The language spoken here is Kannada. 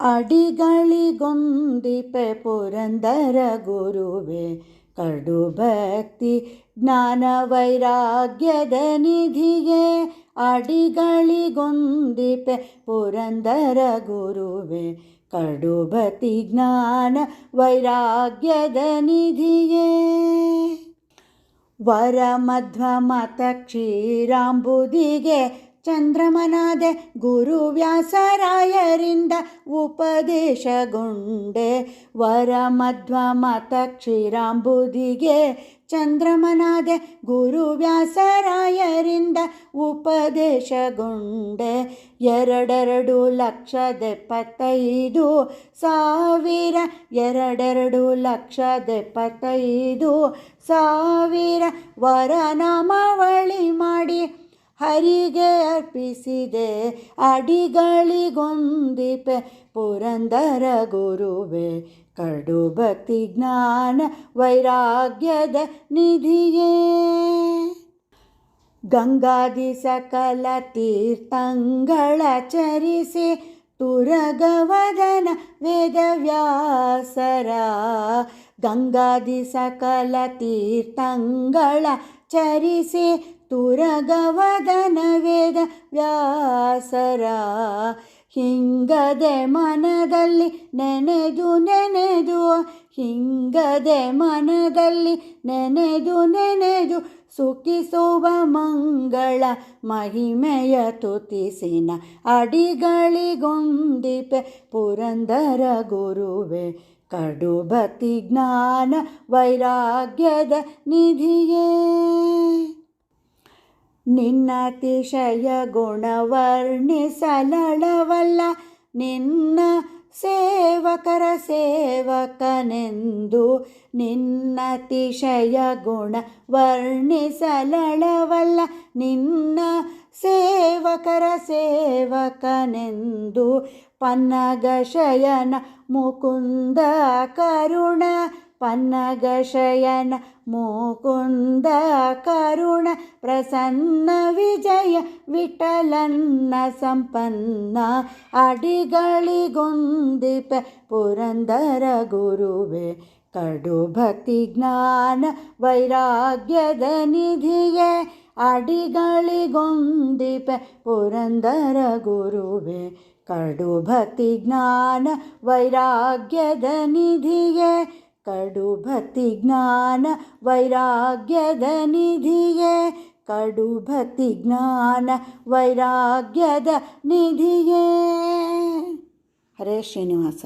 ಅಡಿಗಳಿಗೊಂದಿಪೆ ಪುರಂದರ ಗುರುವೆ, ಕಡು ಭಕ್ತಿ ಜ್ಞಾನ ವೈರಾಗ್ಯದ ನಿಧಿಗೆ ಅಡಿಗಳಿಗೊಂದಿಪೆ ಪುರಂದರ ಗುರುವೆ, ಕಡು ಭಕ್ತಿ ಜ್ಞಾನ ವೈರಾಗ್ಯದ ನಿಧಿಗೆ. ವರ ಮಧ್ವ ಮತ ಕ್ಷೀರಾಂಬುದಿಗೆ ಚಂದ್ರಮನಾದೆ ಗುರುವ್ಯಾಸರಾಯರಿಂದ ಉಪದೇಶಗೊಂಡೆ ವರ ಮಧ್ವ ಮತ ಕ್ಷೀರಾಂಬುದಿಗೆ ಚಂದ್ರಮನಾದೆ ಗುರುವ್ಯಾಸರಾಯರಿಂದ ಉಪದೇಶಗೊಂಡೆ ಎರಡೆರಡು ಲಕ್ಷದ ಎಪ್ಪತ್ತೈದು ಸಾವಿರ ಎರಡೆರಡು ಲಕ್ಷದ ಎಪ್ಪತ್ತೈದು ಸಾವಿರ ವರನಾಮಾವಳಿ ಮಾಡಿ ಹರಿಗೆ ಅರ್ಪಿಸಿದೆ, ಅಡಿಗಳಿಗೊಂದಿಪೆ. ಪುರಂದರ ಗುರುವೆ ಕಡು ಭಕ್ತಿ ಜ್ಞಾನ ವೈರಾಗ್ಯದ ನಿಧಿಯೇ. ಗಂಗಾದಿ ಸಕಲ ತೀರ್ಥಂಗಳ ಚರಿಸಿ, ತುರಗವದನ ವೇದವ್ಯಾಸರ. ಗಂಗಾದಿ ಸಕಲ ತೀರ್ಥಂಗಳ ಚರಿಸಿ ತುರಗವದನ ವೇದ ವ್ಯಾಸರ. ಹಿಂಗದೆ ಮನದಲ್ಲಿ ನೆನೆದು ನೆನೆದು, ಹಿಂಗದೆ ಮನದಲ್ಲಿ ನೆನೆದು ನೆನೆದು ಸುಖಿಸುವ ಮಂಗಳ ಮಹಿಮೆಯ ತುತಿಸಿನ ಅಡಿಗಳಿಗೊಂದಿಪೆ ಪುರಂದರ ಗುರುವೆ. ಕಡುಬತಿ ಜ್ಞಾನ ವೈರಾಗ್ಯದ ನಿಧಿಯೇ. ನಿನ್ನತಿಶಯ ಗುಣವರ್ಣಿಸಲಳವಲ್ಲ ನಿನ್ನ ಸೇವಕರ ಸೇವಕನೆಂದು ನಿನ್ನತಿಶಯ ಗುಣ ವರ್ಣಿಸಲಳವಲ್ಲ ನಿನ್ನ ಸೇವಕರ ಸೇವಕನೆಂದು ಪನ್ನಗಶಯನ ಮುಕುಂದ ಕರುಣ ಪನ್ನಗಶಯನ ಮುಕುಂದ ಕರುಣ ಪ್ರಸನ್ನ ವಿಜಯ ವಿಠಲನ್ನ ಸಂಪನ್ನ ಅಡಿಗಳಿಗೊಂದಿಪೆ ಪುರಂದರ ಗುರುವೆ ಕಡು ಭಕ್ತಿ ಜ್ಞಾನ ವೈರಾಗ್ಯದ ನಿಧಿಯೇ ಅಡಿಗಳಿಗೊಂದಿಪೆ ಪುರಂದರ ಗುರುವೆ ಕಡು ಭಕ್ತಿ ಜ್ಞಾನ ಕಡು ಭಕ್ತಿ ಜ್ಞಾನ ವೈರಾಗ್ಯದ ನಿಧಿಯೇ ಭಕ್ತಿ ಜ್ಞಾನ ವೈರಾಗ್ಯದ ನಿಧಿಯೇ. ಹರೇ ಶ್ರೀನಿವಾಸ.